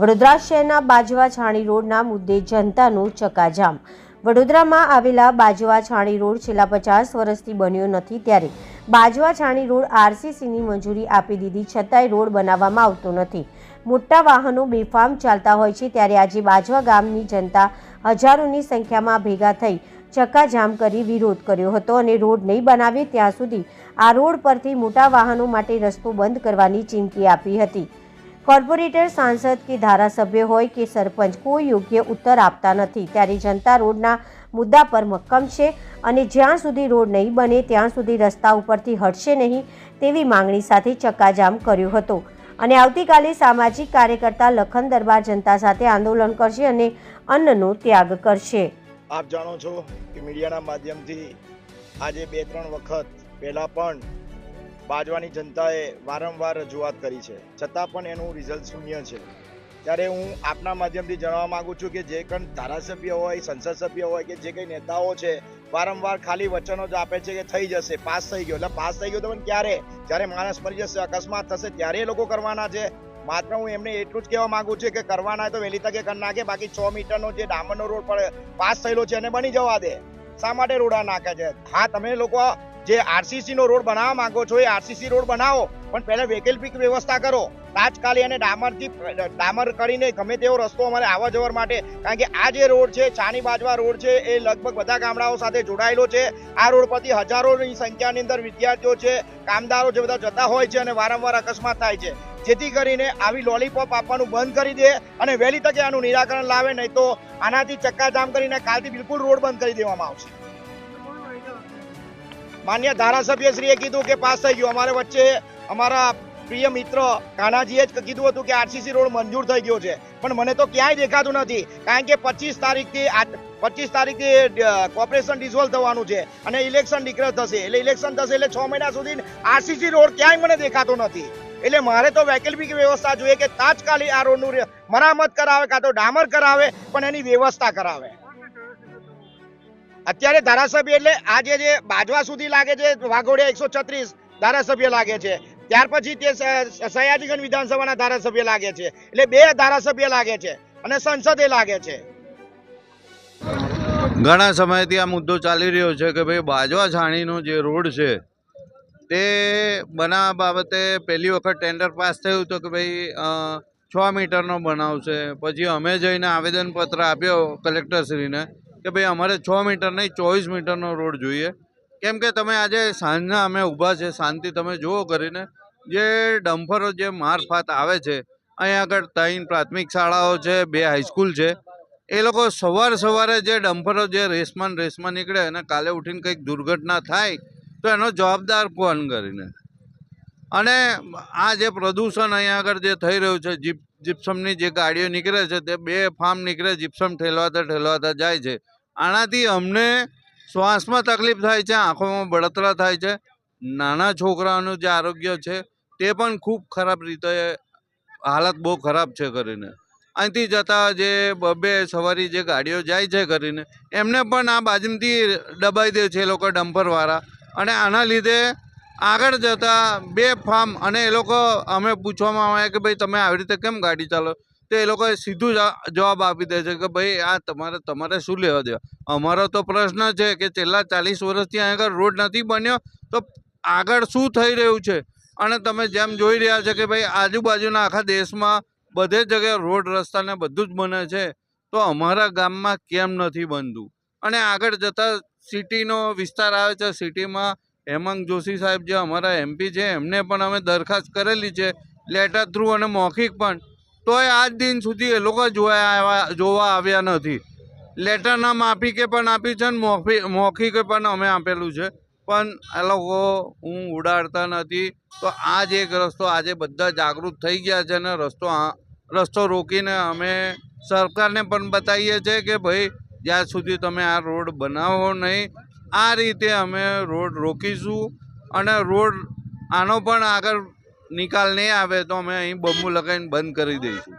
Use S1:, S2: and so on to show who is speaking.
S1: વડોદરા શહેરના બાજવા છાણી રોડના મુદ્દે જનતાનો ચકાજામ. વડોદરામાં આવેલા બાજવા છાણી રોડ છેલ્લા પચાસ વર્ષથી બન્યો નથી ત્યારે બાજવા છાણી રોડ આરસીસીની મંજૂરી આપી દીધી છતાંય રોડ બનાવવામાં આવતો નથી. મોટા વાહનો બેફામ ચાલતા હોય છે ત્યારે આજે બાજવા ગામની જનતા હજારોની સંખ્યામાં ભેગા થઈ ચક્કાજામ કરી વિરોધ કર્યો હતો અને રોડ નહીં બનાવે ત્યાં સુધી આ રોડ પરથી મોટા વાહનો માટે રસ્તો બંધ કરવાની ચીમકી આપી હતી. કોર્પોરેટર સાંસદ કે ધારાસભ્ય હોય કે સરપંચ, કોઈ યોગ્ય ઉત્તર આપતા નથી. ત્યારે જનતા રોડના મુદ્દા પર મક્કમ છે અને જ્યાં સુધી રોડ નહીં બને, ત્યાં સુધી રસ્તા ઉપરથી હટશે નહીં તેવી માંગણી સાથે ચક્કાજામ કર્યો હતો. અને આવતીકાલે સામાજિક કાર્યકર્તા લખન દરબાર જનતા સાથે આંદોલન કરશે અને અન્નનો ત્યાગ કરશે.
S2: આપ જાણો છો કે મીડિયાના માધ્યમથી આજે બે ત્રણ વખત પહેલાં પણ બાજવાની જનતાએ વારંવાર રજૂઆત કરી છે. છતાં પણ એનું રિઝલ્ટ શૂન્ય છે. ત્યારે હું આપના માધ્યમથી જણાવવા માગું છું કે જે કંઈ ધારાસભ્ય હોય, સંસદ સભ્ય હોય કે જે કંઈ નેતાઓ છે, વારંવાર ખાલી વચનો જ આપે છે કે થઈ જશે, પાસ થઈ ગયો. એટલે પાસ થઈ ગયો તો પણ ક્યારે? જ્યારે માણસ મરી જશે, અકસ્માત થશે, ત્યારે એ લોકો કરવાના છે. માત્ર હું એમને એટલું જ કહેવા માંગુ છું કે કરવાના હોય તો વહેલી તકે કરી નાખે. બાકી છ મીટરનો જે ડામરનો રોડ પર પાસ થયેલો છે એને બની જવા દે. શા માટે રોડા નાખે છે? હા, તમે લોકો જે આરસીસી નો રોડ બનાવવા માંગો છો એ આરસીસી રોડ બનાવો, પણ પહેલા વૈકલ્પિક વ્યવસ્થા કરો. તાજકાલી અને ડામરથી, ડામર કરીને ગમે તેવો રસ્તો અમારે આવવા જવા માટે, કારણ કે આ જે રોડ છે, ચાની બાજવા રોડ છે, એ લગભગ બધા ગામડાઓ સાથે જોડાયેલો છે. આ રોડ પરથી હજારોની સંખ્યાની અંદર વિદ્યાર્થીઓ છે, કામદારો જે બધા જતા હોય છે અને વારંવાર અકસ્માત થાય છે. જેથી કરીને આવી લોલીપોપ આપવાનું બંધ કરી દે અને વહેલી તકે આનું નિરાકરણ લાવે, નહીં તો આનાથી ચક્કાજામ કરીને કાલથી બિલકુલ રોડ બંધ કરી દેવામાં આવશે. માન્ય ધારાસભ્યશ્રીએ કીધું કે પાસ થઈ ગયું. અમારે વચ્ચે અમારા પ્રિય મિત્ર કાનાજીએ જ કીધું હતું કે આરસીસી રોડ મંજૂર થઈ ગયો છે. પણ મને તો ક્યાંય દેખાતું નથી. કારણ કે પચીસ તારીખથી પચીસ તારીખથી કોર્પોરેશન ડિઝોલ્વ થવાનું છે અને ઇલેક્શન ડિક્લેર થશે. એટલે ઇલેક્શન થશે એટલે છ મહિના સુધી આરસીસી રોડ ક્યાંય મને દેખાતો નથી. એટલે મારે તો વૈકલ્પિક વ્યવસ્થા જોઈએ કે તાત્કાલિક આ રોડનું મરામત કરાવે કાં તો ડામર કરાવે, પણ એની વ્યવસ્થા કરાવે. અત્યારે ધારાસભ્ય એટલે આજે જે બાજવા સુધી લાગે છે, વાઘોડિયા એકસો છત્રીસ ધારાસભ્ય લાગે છે. ત્યાર પછી તે સયાજીગંજ વિધાનસભાના ધારાસભ્ય લાગે છે. એટલે બે ધારાસભ્ય લાગે છે અને સંસદે લાગે છે.
S3: ઘણા સમયથી આ મુદ્દો ચાલી રહ્યો છે કે ભાઈ બાજવા છાણીનો જે રોડ છે, તે બનાવવા બાબતે પહેલી વખત ટેન્ડર પાસ થયું તો કે ભાઈ છ મીટરનો બનાવશે પછી અમે જઈને આવેદનપત્ર આપ્યો કલેક્ટરશ્રીને. કે ભાઈ અમારે છ મીટર નહીં, ચોવીસ મીટરનો રોડ જોઈએ. કેમ કે તમે આજે સાંજના અમે ઊભા છે, શાંતિ તમે જુઓ કરીને. જે ડમ્ફરો, જે મારફાત આવે છે, અહીંયા આગળ ત્રણ પ્રાથમિક શાળાઓ છે, બે હાઈસ્કૂલ છે. એ લોકો સવાર સવારે જે ડમ્ફરો, જે રેસમાં રેસમાં નીકળે અને કાલે ઉઠીને કંઈક દુર્ઘટના થાય, તો એનો જવાબદાર કોણ કરીને. અને આ જે પ્રદૂષણ અહીંયા આગળ જે થઈ રહ્યું છે, જીપ જીપ્સમની જે ગાડીઓ નીકળે છે તે બે ફાર્મ નીકળે, જીપ્સમ ઠેલવાતા ઠેલવાતા જાય છે. આનાથી અમને શ્વાસમાં તકલીફ થાય છે, આંખોમાં બળતરા થાય છે. નાના છોકરાઓનું જે આરોગ્ય છે તે પણ ખૂબ ખરાબ રીતે હાલત બહુ ખરાબ છે કરીને. અહીંથી જતા જે બબે સવારી જે ગાડીઓ જાય છે કરીને, એમને પણ આ બાજુથી દબાઈ દે છે એ લોકો ડમ્પરવાળા. અને આના લીધે આગળ જતાં બે ફાર્મ અને એ લોકો અમે પૂછવામાં આવે કે ભાઈ, તમે આવી રીતે કેમ ગાડી ચાલો? તો એ લોકોએ સીધું જવાબ આપી દે છે કે, ભાઈ, આ તમારે તમારે શું લેવા દેવા? અમારો તો પ્રશ્ન છે કે છેલ્લા ચાલીસ વર્ષથી અહીં આગળ રોડ નથી બન્યો, તો આગળ શું થઈ રહ્યું છે? અને તમે જેમ જોઈ રહ્યા છે કે ભાઈ, આજુબાજુના આખા દેશમાં બધે જગ્યાએ રોડ રસ્તાને બધું જ બને છે, તો અમારા ગામમાં કેમ નથી બનતું? અને આગળ જતાં સિટીનો વિસ્તાર આવે છે સિટીમાં હેમાંગ જોશી સાહેબ જે અમારા એમપી છે, એમને પણ અમે દરખાસ્ત કરેલી છે, લેટર થ્રુ અને મૌખિક પણ. તોય આજ દિન સુધી એ લોકો જોયા જોવા આવ્યા નથી. લેટરના માફિકે પણ આપી છે ને મૌખિ, મૌખિકે પણ અમે આપેલું છે. પણ એ લોકો, હું ઉડાડતા નથી. તો આ જ એક રસ્તો, આજે બધા જાગૃત થઈ ગયા છે ને રસ્તો રસ્તો રોકીને અમે સરકારને પણ બતાવીએ છીએ કે ભાઈ, જ્યાં સુધી તમે આ રોડ બનાવો નહીં આ રીતે અમે રોડ રોકીશું અને રોડ આનો પણ આગળ નિકાલ નહીં આવે તો અમે અહીં બમ્બુ લગાવીને બંધ કરી દઈશું.